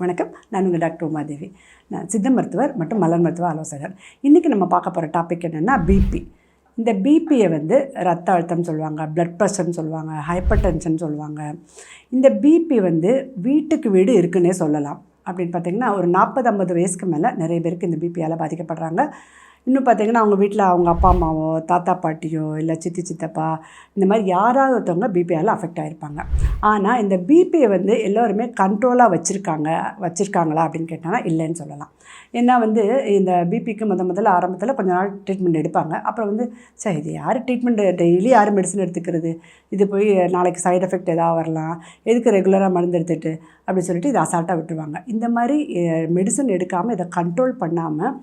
வணக்கம். நான் உங்கள் டாக்டர் உமாதேவி. நான் சித்த மருத்துவர் மற்றும் மலர் மருத்துவ ஆலோசகர். இன்றைக்கி நம்ம பார்க்க போகிற டாபிக் என்னென்னா பிபி இந்த பிபியை வந்து ரத்த அழுத்தம் சொல்லுவாங்க ப்ளட் ப்ரெஷர்னு சொல்லுவாங்க ஹைப்பர் டென்ஷன் சொல்லுவாங்க. இந்த பிபி வந்து வீட்டுக்கு வீடு இருக்குன்னே சொல்லலாம். அப்படின்னு பார்த்தீங்கன்னா ஒரு நாற்பது ஐம்பது வயசுக்கு மேலே நிறைய பேருக்கு இந்த பிபியால் பாதிக்கப்படுறாங்க. இன்னும் பார்த்தீங்கன்னா அவங்க வீட்டில் அவங்க அப்பா அம்மாவோ தாத்தா பாட்டியோ இல்லை சித்தி சித்தப்பா இந்த மாதிரி யாராவது ஒருத்தவங்க பிபியால் அஃபெக்ட் ஆகிருப்பாங்க ஆனால் இந்த பிபியை வந்து எல்லோருமே கண்ட்ரோலாக வச்சுருக்காங்க வச்சுருக்காங்களா அப்படின்னு கேட்டாங்கன்னா இல்லைன்னு சொல்லலாம். ஏன்னா வந்து இந்த பிபிக்கு முத முதல்ல ஆரம்பத்தில் கொஞ்ச நாள் ட்ரீட்மெண்ட் எடுப்பாங்க. அப்புறம் வந்து சரி இது யார் ட்ரீட்மெண்ட் டெய்லி யார் மெடிசன் எடுத்துக்கிறது? இது போய் நாளைக்கு சைட் எஃபெக்ட் எதாவது வரலாம். எதுக்கு ரெகுலராக மருந்து எடுத்துட்டு? அப்படின்னு சொல்லிட்டு இதை அசால்ட்டாக விட்டுருவாங்க. இந்த மாதிரி மெடிசன் எடுக்காமல் இதை கண்ட்ரோல் பண்ணாமல்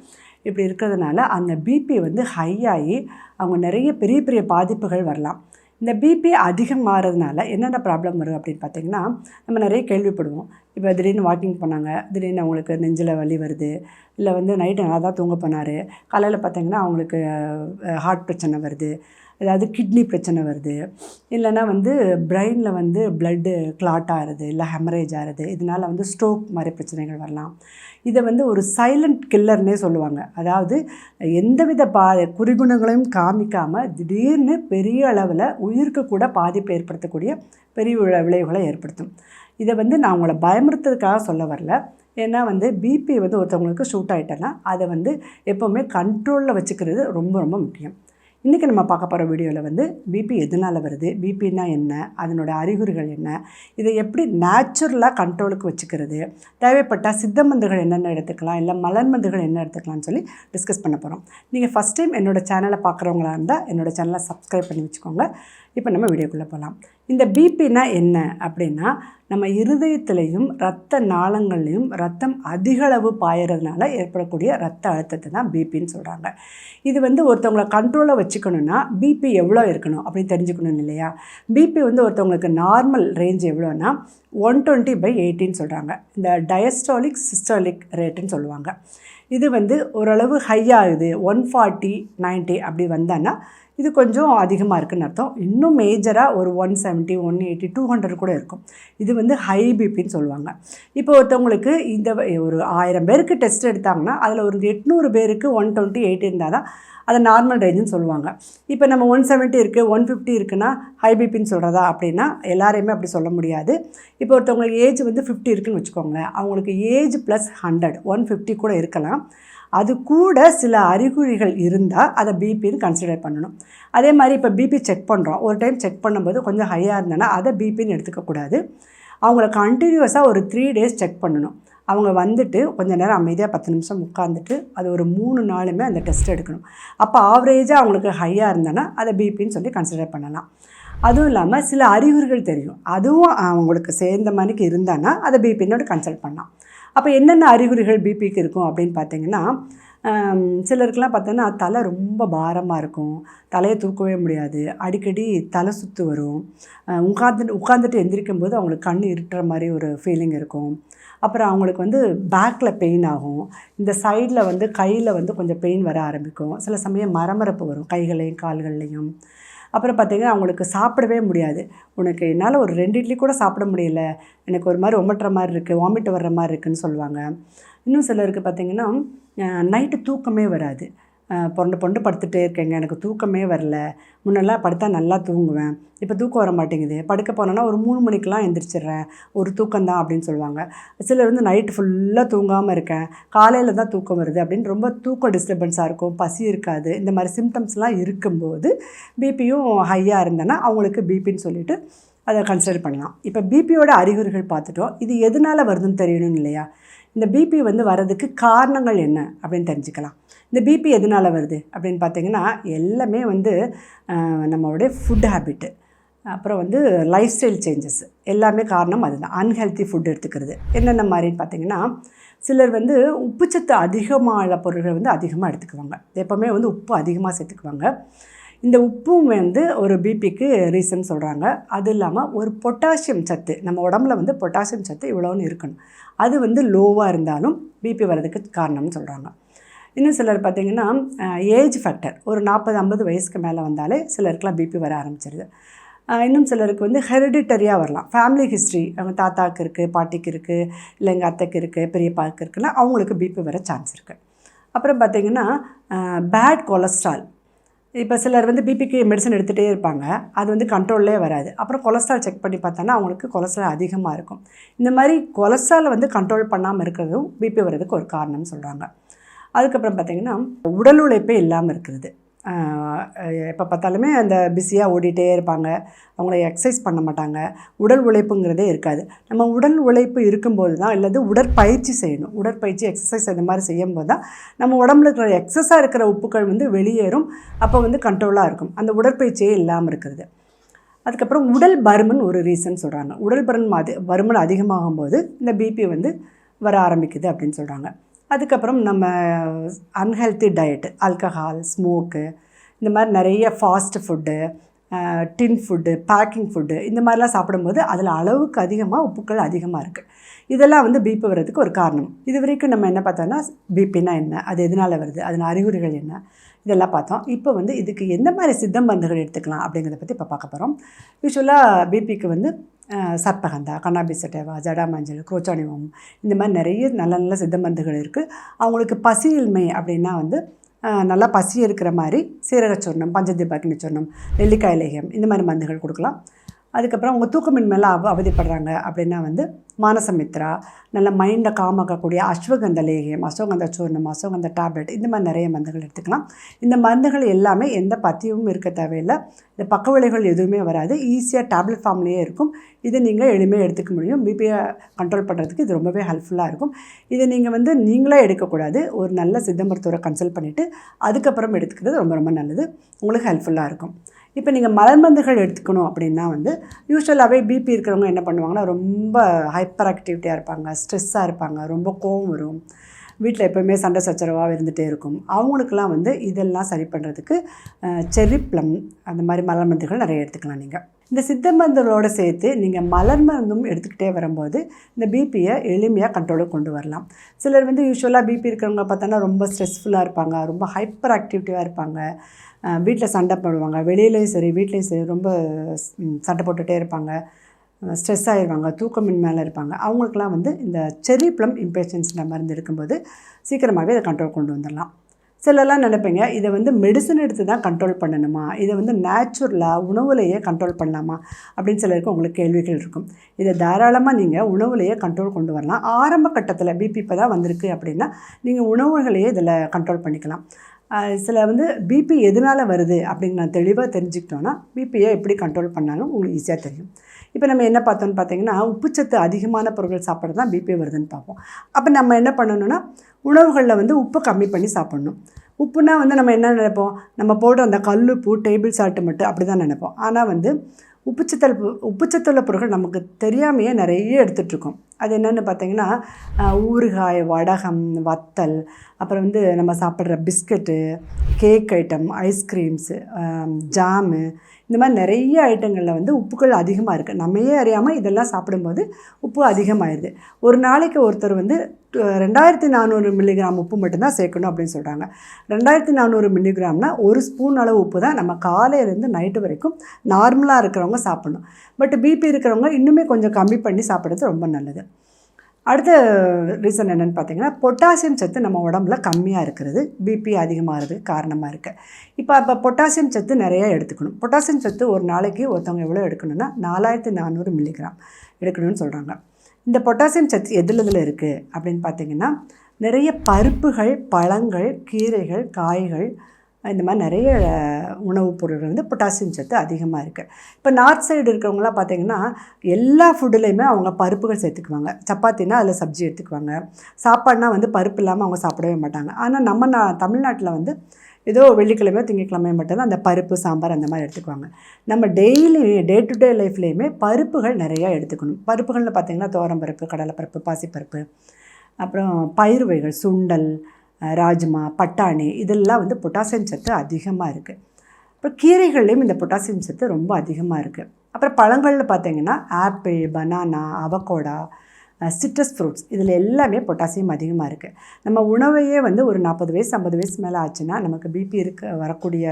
இப்படி இருக்கிறதுனால அந்த பிபி வந்து ஹை ஆகி அவங்க நிறைய பெரிய பெரிய பாதிப்புகள் வரலாம். இந்த பிபி அதிகம் மாறதுனால என்னென்ன ப்ராப்ளம் வரும் அப்படின்னு பார்த்தீங்கன்னா நம்ம நிறைய கேள்விப்படுவோம். இப்போ திடீர்னு வாக்கிங் பண்ணாங்க திடீர்னு அவங்களுக்கு நெஞ்சில் வலி வருது இல்லை வந்து நைட்டு நல்லா தான் தூங்க போனார் காலையில் பார்த்தீங்கன்னா அவங்களுக்கு ஹார்ட் பிரச்சனை வருது ஏதாவது கிட்னி பிரச்சனை வருது இல்லைன்னா வந்து பிரெயினில் வந்து பிளட்டு கிளாட் ஆகிறது இல்லை ஹெமரேஜ் ஆகிறது இதனால் வந்து ஸ்ட்ரோக் மாதிரி பிரச்சனைகள் வரலாம். இதை வந்து ஒரு சைலண்ட் கில்லர்னே சொல்லுவாங்க. அதாவது எந்தவித பா குறிகுணங்களையும் காமிக்காமல் திடீர்னு பெரிய அளவில் உயிருக்கு கூட பாதிப்பு ஏற்படுத்தக்கூடிய பெரிய விளைவுகளை ஏற்படுத்தும். இதை வந்து நான் உங்களை பயமுறுத்துறதுக்காக சொல்ல வரல. ஏன்னா வந்து பிபி வந்து ஒருத்தவங்களுக்கு ஷூட் ஆகிட்டேன்னா அதை வந்து எப்போவுமே கண்ட்ரோலில் வச்சுக்கிறது ரொம்ப ரொம்ப முக்கியம். இன்றைக்கி நம்ம பார்க்க போகிற வீடியோவில் வந்து பிபி எதனால் வருது? பிபின்னா என்ன? அதனோட அறிகுறிகள் என்ன? இதை எப்படி நேச்சுரலாக கண்ட்ரோலுக்கு வச்சுக்கிறது? தேவைப்பட்டால் சித்த மருந்துகள் என்னென்ன எடுத்துக்கலாம்? இல்லை மலர் மருந்துகள் என்ன எடுத்துக்கலாம்னு சொல்லி டிஸ்கஸ் பண்ண போகிறோம் நீங்கள் ஃபஸ்ட் டைம் என்னோடய சேனலை பார்க்குறவங்களா இருந்தால் என்னோடய சேனலை சப்ஸ்கிரைப் பண்ணி வச்சுக்கோங்க. இப்போ நம்ம வீடியோக்குள்ளே போகலாம் இந்த பிபினா என்ன? அப்படின்னா நம்ம இருதயத்திலையும் ரத்த நாளங்கள்லையும் ரத்தம் அதிகளவு பாயறதுனால ஏற்படக்கூடிய ரத்த அழுத்தத்தை தான் பிபின்னு சொல்கிறாங்க இது வந்து ஒருத்தவங்களை கண்ட்ரோலாக வச்சுக்கணுன்னா பிபி எவ்வளோ இருக்கணும் அப்படின்னு தெரிஞ்சுக்கணும் இல்லையா? பிபி வந்து ஒருத்தவங்களுக்கு நார்மல் ரேஞ்ச் எவ்வளோன்னா ஒன் டுவெண்ட்டி பை எயிட்டின்னு சொல்கிறாங்க இந்த டயஸ்டாலிக் சிஸ்டாலிக் ரேட்டுன்னு சொல்லுவாங்க. இது வந்து ஓரளவு ஹையாகுது ஒன் ஃபார்ட்டி நைன்ட்டி அப்படி வந்தான்னா இது கொஞ்சம் அதிகமாக இருக்குதுன்னு அர்த்தம். இன்னும் மேஜராக ஒரு one seventy one eighty two hundred கூட இருக்கும். இது வந்து ஹை பிபின்னு சொல்லுவாங்க. இப்போ ஒருத்தவங்களுக்கு இந்த ஒரு ஆயிரம் பேருக்கு டெஸ்ட் எடுத்தாங்கன்னா அதில் ஒரு எட்நூறு பேருக்கு ஒன் டுவெண்ட்டி எயிட் இருந்தால் தான் அதை நார்மல் ரேஞ்சுன்னு சொல்லுவாங்க. இப்போ நம்ம ஒன் செவன்ட்டி இருக்குது ஒன் ஃபிஃப்டி இருக்குன்னா ஹை பிபின்னு சொல்கிறதா அப்படின்னா எல்லாரையுமே அப்படி சொல்ல முடியாது. இப்போ ஒருத்தவங்களுக்கு ஏஜ் வந்து ஃபிஃப்டி இருக்குன்னு வச்சுக்கோங்களேன். அவங்களுக்கு age plus hundred one fifty கூட இருக்கலாம். அது கூட சில அறிகுறிகள் இருந்தால் அதை பிபின்னு கன்சிடர் பண்ணணும். அதே மாதிரி இப்போ பிபி செக் பண்ணுறோம் ஒரு டைம் செக் பண்ணும்போது கொஞ்சம் ஹையாக இருந்ததுன்னா அதை பிபின்னு எடுத்துக்கக்கூடாது. அவங்கள கண்டினியூஸாக ஒரு த்ரீ டேஸ் செக் பண்ணணும். அவங்க வந்துட்டு கொஞ்ச நேரம் அமைதியாக பத்து நிமிஷம் உட்காந்துட்டு அது ஒரு மூணு நாளுமே அந்த டெஸ்ட் எடுக்கணும். அப்போ ஆவரேஜாக அவங்களுக்கு ஹையாக இருந்தனா அதை பிபின்னு சொல்லி கன்சிடர் பண்ணலாம். அதுவும் இல்லாமல் சில அறிகுறிகள் தெரியும். அதுவும் அவங்களுக்கு சேர்ந்த மாதிரிக்கு இருந்தானா அதை பிபின்னோட கன்சல்ட் பண்ணலாம். அப்போ என்னென்ன அறிகுறிகள் பிபிக்கு இருக்கும் அப்படின்னு பார்த்தீங்கன்னா சிலருக்குலாம் பார்த்தோன்னா தலை ரொம்ப பாரமாக இருக்கும். தலையை தூக்கவே முடியாது. அடிக்கடி தலை சுற்று வரும். உட்காந்துட்டு உட்காந்துட்டு எந்திரிக்கும் போது அவங்களுக்கு கண் இருட்டுற மாதிரி ஒரு ஃபீலிங் இருக்கும். அப்புறம் அவங்களுக்கு வந்து பேக்கில் பெயின் ஆகும். இந்த சைடில் வந்து கையில் வந்து கொஞ்சம் பெயின் வர ஆரம்பிக்கும். சில சமயம் மரமரப்பு வரும் கைகளையும் கால்கள்லையும் அப்புறம் பார்த்தீங்கன்னா அவங்களுக்கு சாப்பிடவே முடியாது. உனக்கு என்னால் ஒரு ரெண்டு இட்லி கூட சாப்பிட முடியல. எனக்கு ஒரு மாதிரி ஒமட்டுற மாதிரி இருக்குது வாமிட் வர்ற மாதிரி இருக்குதுன்னு சொல்லுவாங்க. இன்னும் சிலருக்கு பார்த்திங்கன்னா நைட்டு தூக்கமே வராது. அஹ் பொண்டு பொண்டு இருக்கேங்க. எனக்கு தூக்கமே வரல. முன்னெல்லாம் படுத்தா நல்லா தூங்குவேன். இப்போ தூக்கம் வர மாட்டேங்குது. படுக்க போனேன்னா ஒரு மூணு மணிக்கெலாம் எந்திரிச்சிடுறேன் ஒரு தூக்கம்தான் அப்படின்னு சொல்லுவாங்க. சிலர் வந்து நைட்டு ஃபுல்லாக தூங்காமல் இருக்கேன். காலையில் தான் தூக்கம் வருது அப்படின்னு ரொம்ப தூக்கம் டிஸ்டர்பன்ஸாக இருக்கும். பசி இருக்காது. இந்த மாதிரி சிம்டம்ஸ்லாம் இருக்கும்போது பிபியும் ஹையாக இருந்தேன்னா அவங்களுக்கு பிபின்னு சொல்லிட்டு அதை கன்சிடர் பண்ணலாம். இப்போ பிபியோட அறிகுறிகள் பார்த்துட்டோம். இது எதனால் வருதுன்னு தெரியணும் இல்லையா? இந்த பிபி வந்து வர்றதுக்கு காரணங்கள் என்ன அப்படின்னு தெரிஞ்சுக்கலாம். இந்த பிபி எதனால் வருது அப்படின்னு பார்த்தீங்கன்னா எல்லாமே வந்து நம்மளுடைய ஃபுட் ஹேபிட்டு அப்புறம் வந்து லைஃப் ஸ்டைல் சேஞ்சஸ் எல்லாமே காரணம் அதுதான். அன்ஹெல்த்தி ஃபுட் எடுத்துக்கிறது. என்னென்ன மாதிரின்னு பார்த்தீங்கன்னா சிலர் வந்து உப்புச்சத்து அதிகமான பொருட்கள் வந்து அதிகமாக எடுத்துக்குவாங்க. எப்போவுமே வந்து உப்பு அதிகமாக சேர்த்துக்குவாங்க. இந்த உப்பும் வந்து ஒரு பிபிக்கு ரீசன் சொல்கிறாங்க அது இல்லாமல் ஒரு பொட்டாசியம் சத்து நம்ம உடம்புல வந்து பொட்டாசியம் சத்து இவ்வளோன்னு இருக்கணும். அது வந்து லோவாக இருந்தாலும் பிபி வர்றதுக்கு காரணம்னு சொல்கிறாங்க இன்னும் சிலர் பார்த்திங்கன்னா ஏஜ் ஃபேக்டர் ஒரு நாற்பது ஐம்பது வயசுக்கு மேலே வந்தாலே சிலருக்குலாம் பிபி வர ஆரம்பிச்சிருது. இன்னும் சிலருக்கு வந்து ஹெரிடிட்டரியாக வரலாம். ஃபேமிலி ஹிஸ்ட்ரி அவங்க தாத்தாவுக்கு இருக்குது பாட்டிக்கு இருக்குது இல்லை எங்கள் அத்தைக்கு இருக்குது பெரியப்பாவுக்கு இருக்குன்னா அவங்களுக்கு பிபி வர சான்ஸ் இருக்குது அப்புறம் பார்த்திங்கன்னா பேட் கொலஸ்ட்ரால் இப்போ சிலர் வந்து பிபிக்கு மெடிசன் எடுத்துகிட்டே இருப்பாங்க. அது வந்து கண்ட்ரோல்லே வராது. அப்புறம் கொலஸ்ட்ரால் செக் பண்ணி பார்த்தோன்னா அவங்களுக்கு கொலஸ்ட்ரால் அதிகமாக இருக்கும். இந்த மாதிரி கொலஸ்ட்ராலை வந்து கண்ட்ரோல் பண்ணாமல் இருக்கிறதும் பிபி வர்றதுக்கு ஒரு காரணம்னு சொல்கிறாங்க அதுக்கப்புறம் பார்த்திங்கன்னா உடல் உழைப்பே இல்லாமல் இருக்கிறது. எப்போ பார்த்தாலுமே அந்த பிஸியாக ஓடிட்டே இருப்பாங்க. அவங்கள எக்ஸசைஸ் பண்ண மாட்டாங்க. உடல் உழைப்புங்கிறதே இருக்காது. நம்ம உடல் உழைப்பு இருக்கும்போது தான் இல்லது உடற்பயிற்சி செய்யணும். உடற்பயிற்சி எக்ஸசைஸ் இந்த மாதிரி செய்யும்போது தான் நம்ம உடம்புல இருக்கிற எக்ஸஸாக இருக்கிற உப்புக்கள் வந்து வெளியேறும். அப்போ வந்து கண்ட்ரோலாக இருக்கும். அந்த உடற்பயிற்சியே இல்லாமல் இருக்கிறது. அதுக்கப்புறம் உடல் பருமன் ஒரு ரீசன் சொல்கிறாங்க உடல் பருமன் அது பருமன் அதிகமாகும் போது இந்த பிபி வந்து வர ஆரம்பிக்குது அப்படின்னு சொல்கிறாங்க அதுக்கப்புறம் நம்ம அன்ஹெல்த்தி டயட்டு ஆல்கஹால் ஸ்மோக்கு இந்த மாதிரி நிறைய fast food tin food packing food இந்த மாதிரிலாம் சாப்பிடும்போது அதில் அளவுக்கு அதிகமாக உப்புக்கள் அதிகமாக இருக்குது இதெல்லாம் வந்து பிபி வர்றதுக்கு ஒரு காரணம். இது வரைக்கும் நம்ம என்ன பார்த்தோம்னா பிபினா என்ன அது எதனால் வருது அதன் அறிகுறிகள் என்ன இதெல்லாம் பார்த்தோம். இப்போ வந்து இதுக்கு எந்த மாதிரி சித்த மருந்துகள் எடுத்துக்கலாம் அப்படிங்கிறத பற்றி இப்போ பார்க்க போகிறோம் யூஸ்வலாக பிபிக்கு வந்து அஹ், சர்ப்பகந்தா கண்ணாபிசட்டேவா ஜடாமஞ்சள் குரோச்சானிவம் இந்த மாதிரி நிறைய நல்ல நல்ல சித்த மருந்துகள் இருக்குது அவங்களுக்கு பசியின்மை அப்படின்னா வந்து நல்லா பசி இருக்கிற மாதிரி சீரகச்சூர்ணம் பஞ்சதீபாக்கினி சூர்ணம் நெல்லிக்காய் லேகம் இந்த மாதிரி மருந்துகள் கொடுக்கலாம். அதுக்கப்புறம் அவங்க தூக்கமின்மையில் அவ அவதிப்படுறாங்க அப்படின்னா வந்து மானசமித்ரா நல்ல மைண்டை காமாக்கக்கூடிய அஸ்வகந்த லேகியம் அஸ்வகந்த சூர்ணம் அஸ்வகந்த டேப்லெட் இந்த மாதிரி நிறைய மருந்துகள் எடுத்துக்கலாம். இந்த மருந்துகள் எல்லாமே எந்த பத்தியமும் இருக்க தேவையில்லை. இந்த பக்க விளைவுகள் எதுவுமே வராது. ஈஸியாக டேப்லெட் ஃபார்ம்லேயே இருக்கும். இதை நீங்கள் எளிமையாக எடுத்துக்க முடியும். பிபியை கண்ட்ரோல் பண்ணுறதுக்கு இது ரொம்பவே ஹெல்ப்ஃபுல்லாக இருக்கும். இதை நீங்கள் வந்து நீங்களே எடுக்கக்கூடாது. ஒரு நல்ல சித்த மருத்துவரை கன்சல்ட் பண்ணிவிட்டு அதுக்கப்புறம் எடுத்துக்கிறது ரொம்ப ரொம்ப நல்லது. உங்களுக்கு ஹெல்ப்ஃபுல்லாக இருக்கும். இப்போ நீங்கள் மலர்மந்துகள் எடுத்துக்கணும் அப்படின்னா வந்து யூஸ்வலாகவே பிபி இருக்கிறவங்க என்ன பண்ணுவாங்கன்னா ரொம்ப ஹைப்பர் ஆக்டிவிட்டியாக இருப்பாங்க ஸ்ட்ரெஸ்ஸாக இருப்பாங்க ரொம்ப கோவம் வரும். வீட்டில் எப்போவுமே சண்டை சச்சரவாக இருந்துகிட்டே இருக்கும். அவங்களுக்கெல்லாம் வந்து இதெல்லாம் சரி பண்ணுறதுக்கு செர்ரி ப்ளம் அந்த மாதிரி மலர்மந்துகள் நிறைய எடுத்துக்கலாம் நீங்கள் இந்த சித்த மருந்துகளோடு சேர்த்து நீங்கள் மலர் மருந்தும் எடுத்துக்கிட்டே வரும்போது இந்த பிபியை எளிமையாக கண்ட்ரோலுக்கு கொண்டு வரலாம். சிலர் வந்து யூஸ்வலாக பிபி இருக்கிறவங்க பார்த்தோன்னா ரொம்ப ஸ்ட்ரெஸ்ஃபுல்லாக இருப்பாங்க ரொம்ப ஹைப்பர் ஆக்டிவிட்டியாக இருப்பாங்க. வீட்டில் சண்டை போடுவாங்க வெளியிலையும் சரி வீட்லேயும் சரி ரொம்ப சண்டை போட்டுகிட்டே இருப்பாங்க. ஸ்ட்ரெஸ் ஆகிடுவாங்க தூக்கமின்மையில் இருப்பாங்க. அவங்களுக்கெல்லாம் வந்து இந்த செரி ப்ளம் இம்பேஷன்ஸில் மருந்து எடுக்கும்போது சீக்கிரமாகவே அதை கண்ட்ரோல் கொண்டு வந்துடலாம். சிலலாம் நினைப்பீங்க இதை வந்து மெடிசன் எடுத்து தான் கண்ட்ரோல் பண்ணணுமா? இதை வந்து நேச்சுரலாக உணவுலையே கண்ட்ரோல் பண்ணலாமா? அப்படின்னு சிலருக்கு உங்களுக்கு கேள்விகள் இருக்கும். இதை தாராளமாக நீங்கள் உணவுலையே கண்ட்ரோல் கொண்டு வரலாம். ஆரம்ப கட்டத்தில் பிபி இப்போ தான் வந்திருக்கு அப்படின்னா நீங்கள் உணவுகளையே இதில் கண்ட்ரோல் பண்ணிக்கலாம். சில வந்து பிபி எதனால் வருது அப்படின்னு நான் தெளிவாக தெரிஞ்சுக்கிட்டோன்னா பிபியை எப்படி கண்ட்ரோல் பண்ணாலும் உங்களுக்கு ஈஸியாக தெரியும். இப்போ நம்ம என்ன பார்த்தோம்னு பார்த்தீங்கன்னா உப்புச்சத்து அதிகமான பொருட்கள் சாப்பிட்றது தான் பிபி வருதுன்னு பார்ப்போம். அப்போ நம்ம என்ன பண்ணணும்னா உணவுகளில் வந்து உப்பு கம்மி பண்ணி சாப்பிட்ணும். உப்புனா வந்து நம்ம என்ன நினைப்போம்? நம்ம போடுற அந்த உப்பு டேபிள் சால்ட்டு மட்டும் அப்படி தான் நினைப்போம். ஆனால் வந்து உப்புச்சத்தல் உப்புச்சத்துள்ள பொருட்கள் நமக்கு தெரியாமையே நிறைய எடுத்துகிட்ருக்கோம் அது என்னென்னு பார்த்தீங்கன்னா ஊறுகாய் வடகம் வத்தல் அப்புறம் வந்து நம்ம சாப்பிட்ற biscuit cake item ice creams jam இந்த மாதிரி நிறைய ஐட்டங்களில் வந்து உப்புகள் அதிகமாக இருக்குது நம்மையே அறியாமல் இதெல்லாம் சாப்பிடும்போது உப்பு அதிகமாகிடுது ஒரு நாளைக்கு ஒருத்தர் வந்து ரெண்டாயிரத்தி நானூறு மில்லிகிராம் உப்பு மட்டும்தான் சேர்க்கணும் அப்படின்னு சொல்கிறாங்க ரெண்டாயிரத்தி நானூறு மில்லிகிராம்னா ஒரு ஸ்பூன் அளவு உப்பு தான் நம்ம காலையிலேருந்து நைட்டு வரைக்கும் நார்மலாக இருக்கிறவங்க சாப்பிடணும். பட் பிபி இருக்கிறவங்க இன்னுமே கொஞ்சம் கம்மி பண்ணி சாப்பிட்றது ரொம்ப நல்லது. அடுத்த ரீசன் என்னென்னு பார்த்தீங்கன்னா பொட்டாசியம் சத்து நம்ம உடம்புல கம்மியாக இருக்கிறது பிபி அதிகமாகிறதுக்கு காரணமாக இருக்குது இப்போ அப்போ பொட்டாசியம் சத்து நிறையா எடுத்துக்கணும். பொட்டாசியம் சத்து ஒரு நாளைக்கு ஒருத்தவங்க எவ்வளோ எடுக்கணும்னா நாலாயிரத்தி நானூறு மில்லிகிராம் எடுக்கணும்னு சொல்கிறாங்க இந்த பொட்டாசியம் சத்து எதில் இதில் இருக்குது அப்படின்னு பார்த்தீங்கன்னா நிறைய பருப்புகள் பழங்கள் கீரைகள் காய்கள் இந்த மாதிரி நிறைய உணவுப் பொருள்கள் வந்து பொட்டாசியம் சத்து அதிகமாக இருக்குது இப்போ நார்த் சைடு இருக்கிறவங்களாம் பார்த்தீங்கன்னா எல்லா ஃபுட்டுலேயுமே அவங்க பருப்புகள் சேர்த்துக்குவாங்க. சப்பாத்தினா அதில் சப்ஜி எடுத்துக்குவாங்க. சாப்பாடுனா வந்து பருப்பு இல்லாமல் அவங்க சாப்பிடவே மாட்டாங்க. ஆனால் நம்ம நா தமிழ்நாட்டில் வந்து ஏதோ வெள்ளிக்கிழமையோ திங்கக்கிழமையோ மட்டும்தான் அந்த பருப்பு சாம்பார் அந்த மாதிரி எடுத்துக்குவாங்க. நம்ம டெய்லி டே டு டே லைஃப்லேயுமே பருப்புகள் நிறையா எடுத்துக்கணும். பருப்புகள்னு பார்த்தீங்கன்னா தோரம்பருப்பு கடலைப்பருப்பு பாசிப்பருப்பு அப்புறம் பயிர் வகைகள் சுண்டல் ராஜ்மா பட்டாணி இதெல்லாம் வந்து பொட்டாசியம் சத்து அதிகமாக இருக்குது அப்புறம் கீரைகள்லேயும் இந்த பொட்டாசியம் சத்து ரொம்ப அதிகமாக இருக்குது அப்புறம் பழங்கள்னு பார்த்தீங்கன்னா apple banana avocado citrus fruits இதில் எல்லாமே பொட்டாசியம் அதிகமாக இருக்குது நம்ம உணவையே வந்து ஒரு நாற்பது வயசு ஐம்பது வயசு மேலே ஆச்சுன்னா நமக்கு பிபி இருக்க வரக்கூடிய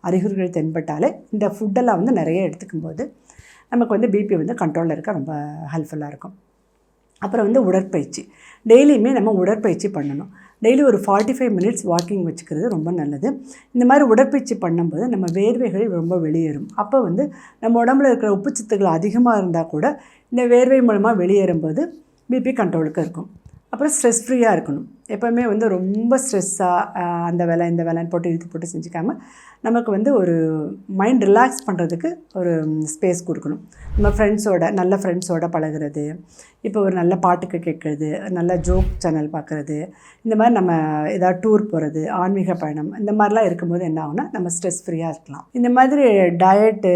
அறிகுறிகள் தென்பட்டாலே இந்த ஃபுட்டெல்லாம் வந்து நிறைய எடுத்துக்கும் போது நமக்கு வந்து பிபி வந்து கண்ட்ரோலில் இருக்க ரொம்ப ஹெல்ப்ஃபுல்லாக இருக்கும். அப்புறம் வந்து உடற்பயிற்சி. டெய்லியுமே நம்ம உடற்பயிற்சி பண்ணணும். டெய்லி ஒரு ஃபார்ட்டி ஃபைவ் மினிட்ஸ் வாக்கிங் வச்சுக்கிறது ரொம்ப நல்லது. இந்த மாதிரி உடற்பயிற்சி பண்ணும்போது நம்ம வேர்வைகள் ரொம்ப வெளியேறும். அப்போ வந்து நம்ம உடம்புல இருக்கிற உப்புச்சத்துக்கள் அதிகமாக இருந்தால் கூட இந்த வேர்வை மூலமாக வெளியேறும்போது பிபி கண்ட்ரோலுக்கு இருக்கும். அப்புறம் ஸ்ட்ரெஸ் ஃப்ரீயாக இருக்கணும். எப்போவுமே வந்து ரொம்ப ஸ்ட்ரெஸ்ஸாக அந்த வேலை இந்த வேலைன்னு போட்டு இழுத்து போட்டு செஞ்சுக்காமல் நமக்கு வந்து ஒரு மைண்ட் ரிலாக்ஸ் பண்ணுறதுக்கு ஒரு ஸ்பேஸ் கொடுக்கணும். நம்ம ஃப்ரெண்ட்ஸோட நல்ல ஃப்ரெண்ட்ஸோட பழகுறது இப்போ ஒரு நல்ல பாட்டுக்கு கேட்குறது நல்ல ஜோக் சேனல் பார்க்குறது இந்த மாதிரி நம்ம ஏதாவது டூர் போகிறது ஆன்மீக பயணம் இந்த மாதிரிலாம் இருக்கும்போது என்ன ஆகுனா நம்ம ஸ்ட்ரெஸ் ஃப்ரீயாக இருக்கலாம். இந்த மாதிரி டயட்டு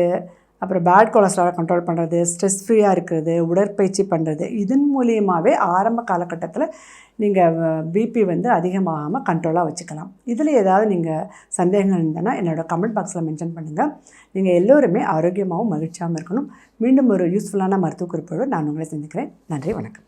அப்புறம் பேட் கொலஸ்ட்ராலை கண்ட்ரோல் பண்ணுறது ஸ்ட்ரெஸ் ஃப்ரீயாக இருக்கிறது உடற்பயிற்சி பண்ணுறது இதன் மூலியமாகவே ஆரம்ப காலகட்டத்தில் நீங்கள் பிபி வந்து அதிகமாகாமல் கண்ட்ரோலாக வச்சுக்கலாம். இதில் ஏதாவது நீங்கள் சந்தேகங்கள் இருந்ததுன்னா என்னோடய கமெண்ட் பாக்ஸில் மென்ஷன் பண்ணுங்கள் நீங்கள் எல்லோருமே ஆரோக்கியமாகவும் மகிழ்ச்சியாகவும் இருக்கணும். மீண்டும் ஒரு யூஸ்ஃபுல்லான மருத்துவ குறிப்போடு நான் உங்களை சந்திக்கிறேன். நன்றி வணக்கம்.